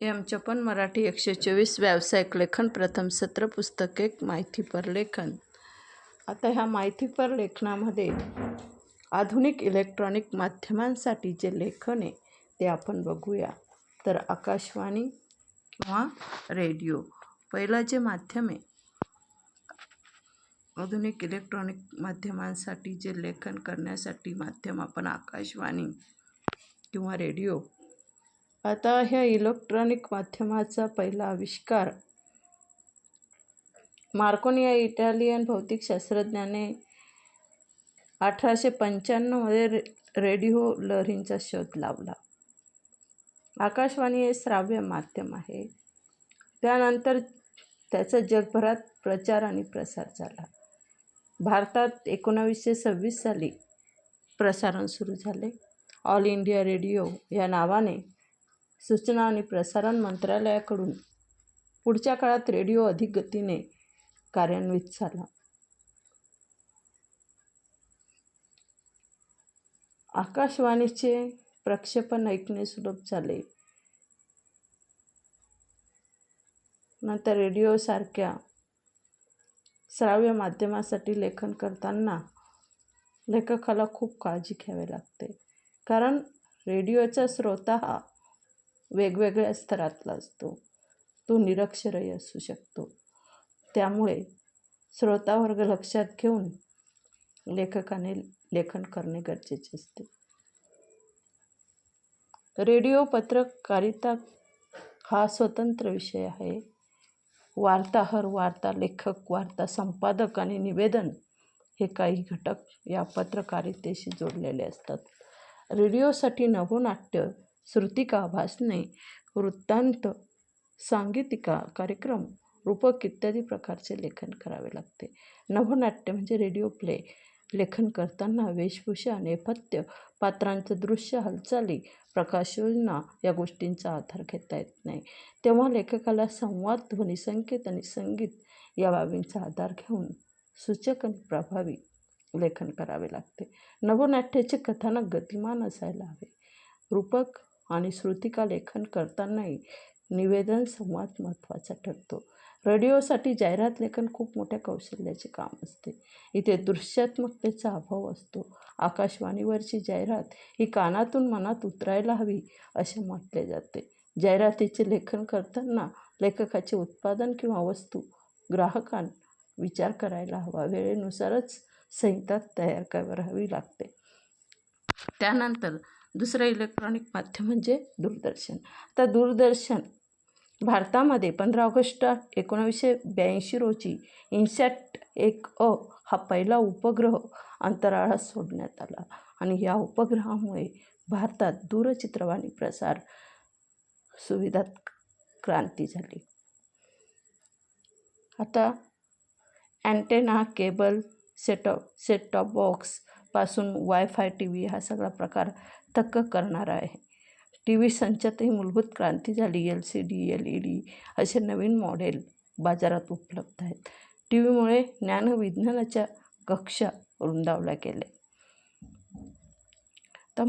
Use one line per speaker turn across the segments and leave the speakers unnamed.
आमच्या चपन मराठी एकशे चोवीस व्यावसायिक लेखन प्रथम सत्र पुस्तक एक माहितीपर लेखन. आता ह्या माहितीपर लेखनामध्ये आधुनिक इलेक्ट्रॉनिक माध्यमांसाठी जे लेखन आहे ते आपण बघूया. तर आकाशवाणी किंवा रेडिओ पहिलं जे माध्यम आहे आधुनिक इलेक्ट्रॉनिक माध्यमांसाठी जे लेखन करण्यासाठी माध्यम आपण आकाशवाणी किंवा रेडिओ आता ह्या इलेक्ट्रॉनिक माध्यमाचा पहिला आविष्कार. मार्कोनी या इटालियन भौतिकशास्त्रज्ञाने अठराशे पंच्याण्णवमध्ये रे रेडिओ लहरींचा शोध लावला. आकाशवाणी हे श्राव्य माध्यम आहे. त्यानंतर त्याचा जगभरात प्रचार आणि प्रसार झाला. भारतात एकोणावीसशे सव्वीस साली प्रसारण सुरू झाले. ऑल इंडिया रेडिओ या नावाने सूचना आणि प्रसारण मंत्रालयाकडून पुढच्या काळात रेडिओ अधिक गतीने कार्यान्वित झाला. आकाशवाणीचे प्रक्षेपण ऐकणे सुलभ झाले. नंतर रेडिओसारख्या श्राव्य माध्यमासाठी लेखन करताना लेखकाला खूप काळजी घ्यावी लागते. कारण रेडिओचा श्रोता हा वेगवेगळ्या स्तरातला असतो. तो निरक्षरही असू शकतो. त्यामुळे श्रोतावर्ग लक्षात घेऊन लेखकाने लेखन करणे गरजेचे असते. रेडिओ पत्रकारिता हा स्वतंत्र विषय आहे. वार्ताहर वार्ता लेखक वार्ता संपादक आणि निवेदन हे काही घटक या पत्रकारितेशी जोडलेले असतात. रेडिओसाठी नभोनाट्य श्रुतिका भाषणे वृत्तांत सांगीतिका कार्यक्रम रूपक इत्यादी प्रकारचे लेखन करावे लागते. नभोनाट्य म्हणजे रेडिओ प्ले लेखन करताना वेशभूषा नेपथ्य पात्रांचं दृश्य हालचाली प्रकाशयोजना या गोष्टींचा आधार घेता येत नाही. तेव्हा लेखकाला संवाद ध्वनी संकेत आणि संगीत या बाबींचा आधार घेऊन सूचक आणि प्रभावी लेखन करावे लागते. नवनाट्याचे कथानक गतिमान असायला हवे. रूपक आणि श्रुतिका लेखन करतानाही निवेदन संवाद महत्त्वाचा ठरतो. रेडिओसाठी जाहिरात लेखन खूप मोठ्या कौशल्याचे काम असते. इथे दृश्यात्मकतेचा अभाव असतो. आकाशवाणीवरची जाहिरात ही कानातून मनात उतरायला हवी असे म्हटले जाते. जाहिरातीचे लेखन करताना लेखकाचे उत्पादन किंवा वस्तू ग्राहकां विचार करायला हवा. वेळेनुसारच संहिता तयार करावी लागते. त्यानंतर दुसरं इलेक्ट्रॉनिक माध्यम म्हणजे दूरदर्शन. आता दूरदर्शन भारतामध्ये पंधरा ऑगस्ट एकोणावीसशे ब्याऐंशी रोजी इन्सॅट एक अ हा पहिला उपग्रह अंतराळात सोडण्यात आला. आणि या उपग्रहामुळे भारतात दूरचित्रवाणी प्रसार सुविधात क्रांती झाली. आता antenna cable set top set top पासून वायफाय टी व्ही हा सगळा प्रकार थक्क करणारा आहे. टी व्ही संचातही मूलभूत क्रांती झाली. L C D L E D असे नवीन मॉडेल बाजारात उपलब्ध आहेत. टी व्हीमुळे ज्ञानविज्ञानाच्या कक्षा रुंदावल्या गेल्या. तर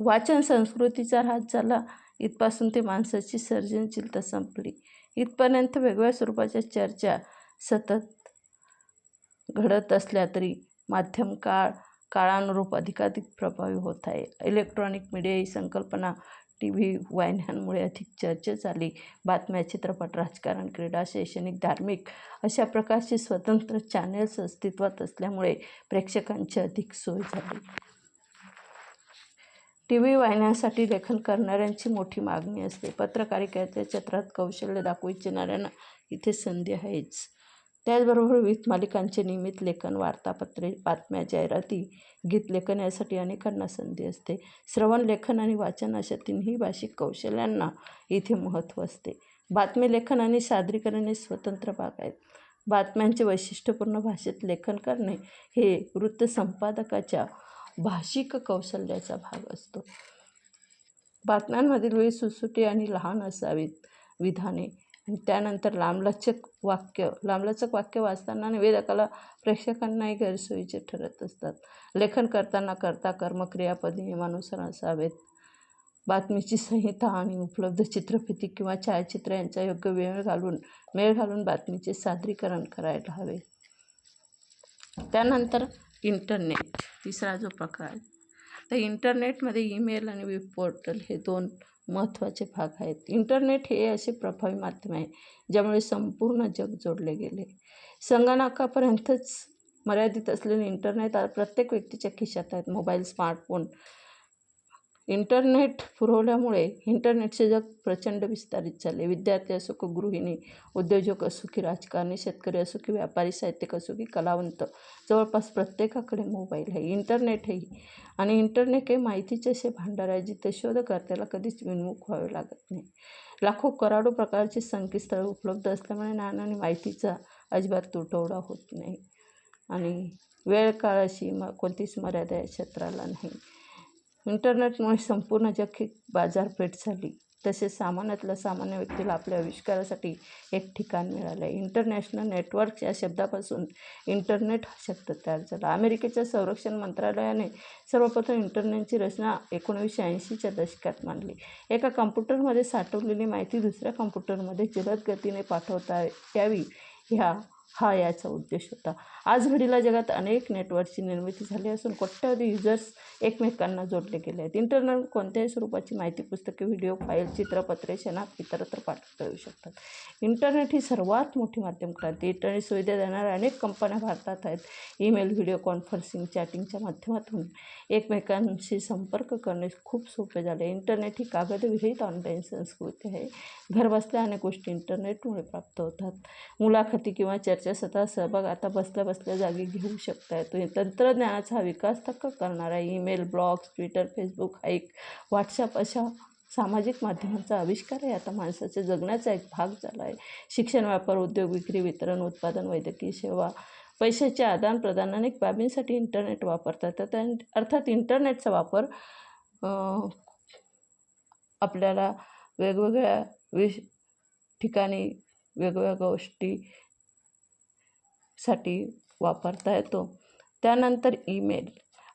वाचन संस्कृतीचा ऱ्हास झाला. इथपासून ते माणसाची सर्जनशीलता संपली. इथपर्यंत वेगवेगळ्या स्वरूपाच्या चर्चा सतत घडत असल्या तरी माध्यम काळ काळानुरूप अधिकाधिक प्रभावी होत आहे. इलेक्ट्रॉनिक मीडिया ही संकल्पना टी व्ही वाहिन्यांमुळे अधिक चर्चेत आली बातम्या चित्रपट राजकारण क्रीडा शैक्षणिक धार्मिक अशा प्रकारचे स्वतंत्र चॅनेल्स अस्तित्वात असल्यामुळे प्रेक्षकांची अधिक सोय झाली. टी व्ही वाहिन्यांसाठी लेखन करणाऱ्यांची मोठी मागणी असते. पत्रकारितेच्या क्षेत्रात कौशल्य दाखवू इच्छिणाऱ्यांना इथे संधी आहेच. त्याचबरोबर विविध मालिकांचे नियमित लेखन वार्तापत्रे बातम्या जाहिराती गीत लेखन यासाठी अनेकांना संधी असते. श्रवण लेखन आणि वाचन अशा तिन्ही भाषिक कौशल्यांना इथे महत्त्व असते. बातमी लेखन आणि सादरीकरण हे स्वतंत्र भाग आहेत. बातम्यांचे वैशिष्ट्यपूर्ण भाषेत लेखन करणे हे वृत्तसंपादकाच्या भाषिक कौशल्याचा भाग असतो. बातम्यांमधील वेळी सुसुटी आणि लहान असावीत विधाने आणि त्यानंतर लांबलचक वाक्य लांबलचक वाक्य वाचताना निवेदकाला प्रेक्षकांनाही गैरसोयीचे ठरत असतात. लेखन करताना करता कर्मक्रियापद नियमानुसार असावेत. बातमीची संहिता आणि उपलब्ध चित्रफिती किंवा छायाचित्र यांचा योग्य वेळ घालून मेळ घालून बातमीचे सादरीकरण करायला हवे. त्यानंतर इंटरनेट तिसरा जो प्रकार आहे. तर इंटरनेटमध्ये ईमेल आणि वेब पोर्टल हे दोन महत्त्वाचे भाग आहेत. इंटरनेट हे असे प्रभावी माध्यम आहे ज्यामुळे संपूर्ण जग जोडले गेले. संगणकापर्यंतच मर्यादित असलेले इंटरनेट आता प्रत्येक व्यक्तीच्या खिशात आहेत. मोबाईल स्मार्टफोन इंटरनेट पुरवल्यामुळे इंटरनेटचे जग प्रचंड विस्तारित झाले. विद्यार्थी असो की गृहिणी उद्योजक असो की राजकारणी शेतकरी असो की व्यापारी साहित्यिक असो की कलावंत जवळपास प्रत्येकाकडे मोबाईल आहे इंटरनेट हे आणि इंटरनेट हे माहितीचे असे भांडार आहे जिथे शोधकर्त्याला कधीच विनमुख व्हावे लागत नाही. लाखो करोडो प्रकारची संकेतस्थळं उपलब्ध असल्यामुळे ज्ञान आणि माहितीचा अजिबात तुटवडा होत नाही. आणि वेळ काळाशी म कोणतीच मर्यादा या क्षेत्राला नाही. इंटरनेटमुळे संपूर्ण जगही बाजारपेठ झाली. तसेच सामान्यातल्या सामान्य व्यक्तीला आपल्या आविष्कारासाठी एक ठिकाण मिळालं. आहे इंटरनॅशनल नेटवर्क या शब्दापासून इंटरनेट हा शब्द तयार झाला. अमेरिकेच्या संरक्षण मंत्रालयाने सर्वप्रथम इंटरनेटची रचना एकोणीसशे ऐंशीच्या दशकात मांडली. एका कम्प्युटरमध्ये साठवलेली माहिती दुसऱ्या कम्प्युटरमध्ये जलद गतीने पाठवता यावी ह्या हा याचा उद्देश होता. आज घडीला जगात अनेक नेटवर्कची निर्मिती झाली असून कोट्यावधी युजर्स एकमेकांना जोडले गेले आहेत. इंटरनेट कोणत्याही स्वरूपाची माहिती पुस्तके व्हिडिओ फाईल चित्रपत्रे क्षणात इतरत्र पाठवता येऊ शकतात. इंटरनेट ही सर्वात मोठी माध्यम क्रांती. इंटरनेट सुविधा देणाऱ्या अनेक कंपन्या भारतात आहेत. ईमेल व्हिडिओ कॉन्फरन्सिंग चॅटिंगच्या माध्यमातून एकमेकांशी संपर्क करणे खूप सोपे झाले. इंटरनेट ही कागदविरहित ऑनलाईन संस्कृती आहे. घरबसल्या अनेक गोष्टी इंटरनेटमुळे प्राप्त होतात. मुलाखती किंवा चर्चासत्र सहभाग आता बसल्या बसल्या जागी घेऊ शकता येतो तंत्रज्ञानाचा हा विकास थक्क करणारा email blogs Twitter Facebook Hike WhatsApp अशा सामाजिक माध्यमांचा आविष्कार आहे. आता माणसाच्या जगण्याचा एक भाग झाला आहे. शिक्षण व्यापार उद्योग विक्री वितरण उत्पादन वैद्यकीय सेवा पैशाचे आदानप्रदान अनेक बाबींसाठी इंटरनेट वापरतात. तर अर्थात इंटरनेटचा वापर आपल्याला वेगवेगळ्या विश ठिकाणी वेगवेगळ्या गोष्टी साठी वापरता येतो. त्यानंतर ईमेल.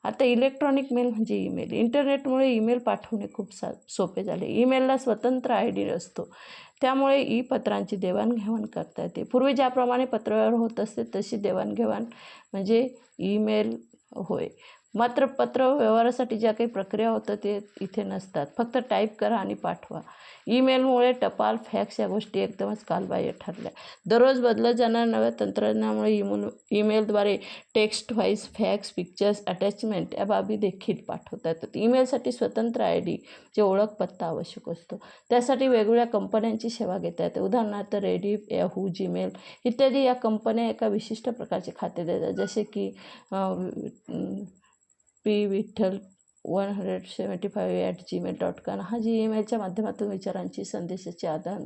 आता इलेक्ट्रॉनिक मेल म्हणजे ईमेल. इंटरनेटमुळे ईमेल पाठवणे खूप सा सोपे झाले. ईमेलला स्वतंत्र आय डी असतो. त्यामुळे ई पत्रांची देवाणघेवाण करता येते. पूर्वी ज्याप्रमाणे पत्रव्यवहार होत असते तशी देवाणघेवाण म्हणजे ईमेल होय. मात्र पत्र व्यवहारासाठी ज्या काही प्रक्रिया होतं ते इथे नसतात. फक्त टाईप करा आणि पाठवा. ईमेलमुळे टपाल फॅक्स या गोष्टी एकदमच कालबाह्य ठरल्या. दररोज बदलत जाणाऱ्या नव्या तंत्रज्ञानामुळे ईमेल ईमेलद्वारे text voice fax pictures attachment या बाबी देखील पाठवता येतात ईमेलसाठी स्वतंत्र आय डी जे ओळखपत्ता आवश्यक असतो त्यासाठी वेगवेगळ्या कंपन्यांची सेवा घेता येते उदाहरणार्थ रेडिफ याहू जीमेल इत्यादी या कंपन्या एका विशिष्ट प्रकारचे खाते देतात. जसे की P Vitthal one hundred seventy five at Gmail dot com हा जी ईमेलच्या माध्यमातून विचारांची संदेशाचे आदान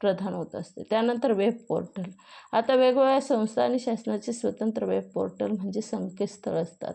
प्रदान होत असते. त्यानंतर वेब पोर्टल आता वेगवेगळ्या संस्था आणि शासनाचे स्वतंत्र वेब पोर्टल म्हणजे संकेतस्थळ असतात.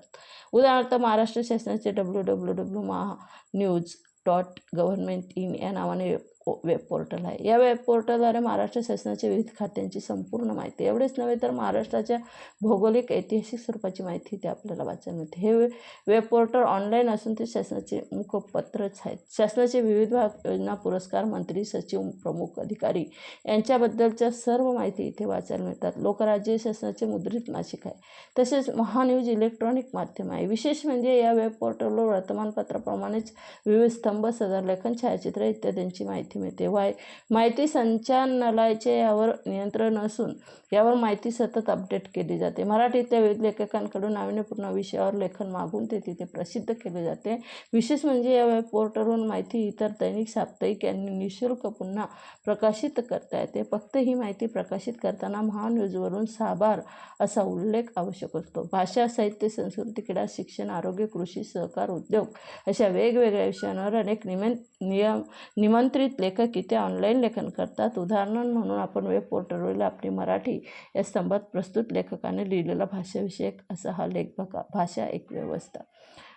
उदाहरणार्थ महाराष्ट्र शासनाचे W W W Maha news dot government in या नावाने वेब पोर्टल आहे. या वेब पोर्टलद्वारे महाराष्ट्र शासनाच्या विविध खात्यांची संपूर्ण माहिती एवढेच नव्हे तर महाराष्ट्राच्या भौगोलिक ऐतिहासिक स्वरूपाची माहिती ते आपल्याला वाचायला मिळते. हे वे वेब पोर्टल ऑनलाईन असून ते शासनाचे मुखपत्रच आहेत. शासनाचे विविध भाग योजना पुरस्कार मंत्री सचिव प्रमुख अधिकारी यांच्याबद्दलच्या सर्व माहिती इथे वाचायला मिळतात. लोकराज्य शासनाचे मुद्रित मासिक आहे. तसेच महान्यूज इलेक्ट्रॉनिक माध्यम आहे. विशेष म्हणजे या वेब पोर्टलवर वर्तमानपत्राप्रमाणेच विविध स्तंभ सदरलेखन छायाचित्र इत्यादींची माहिती मिळते. वाय माहिती संचालनालयाचे यावर नियंत्रण असून यावर माहिती सतत अपडेट केली जाते. मराठीतल्या विविध लेखकांकडून नाविन्यपूर्ण विषयावर लेखन मागून ते तिथे प्रसिद्ध केले जाते. विशेष म्हणजे या वेब पोर्टलवरून माहिती इतर दैनिक साप्ताहिक यांनी निशुल्क पुन्हा प्रकाशित करता येते. फक्त ही माहिती प्रकाशित करताना महान्यूजवरून साबार असा उल्लेख आवश्यक असतो. भाषा साहित्य संस्कृती क्रीडा शिक्षण आरोग्य कृषी सहकार उद्योग अशा वेगवेगळ्या विषयांवर अनेक निमं नियम निमंत्रित लेखक इथे ऑनलाईन लेखन करतात. उदाहरण म्हणून आपण वेब पोर्टलवरील आपली मराठी या स्तंभात प्रस्तुत लेखकाने लिहिलेला भाषाविषयक असा हा लेख बघा. भाषा एक व्यवस्था.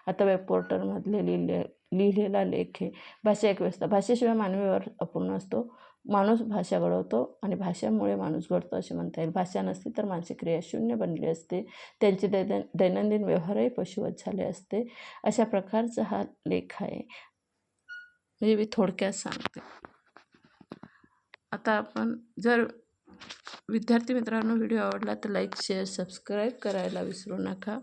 आता वेब पोर्टलमधले लिहिले लिहिलेला लेख हे भाषा एक व्यवस्था. भाषेशिवाय मानवी व्यवहार अपूर्ण असतो. माणूस भाषा घडवतो आणि भाषेमुळे माणूस घडतो असे म्हणता येईल. भाषा नसती तर मानसिक क्रिया शून्य बनली असते. त्यांचे दैन दैनंदिन व्यवहारही पशुवत झाले असते. अशा प्रकारचा हा लेख आहे. हे मी थोडक्यात सांगते. आता आपण जर विद्यार्थी मित्रांनो व्हिडिओ आवडला तर लाईक शेअर सबस्क्राईब करायला विसरू नका.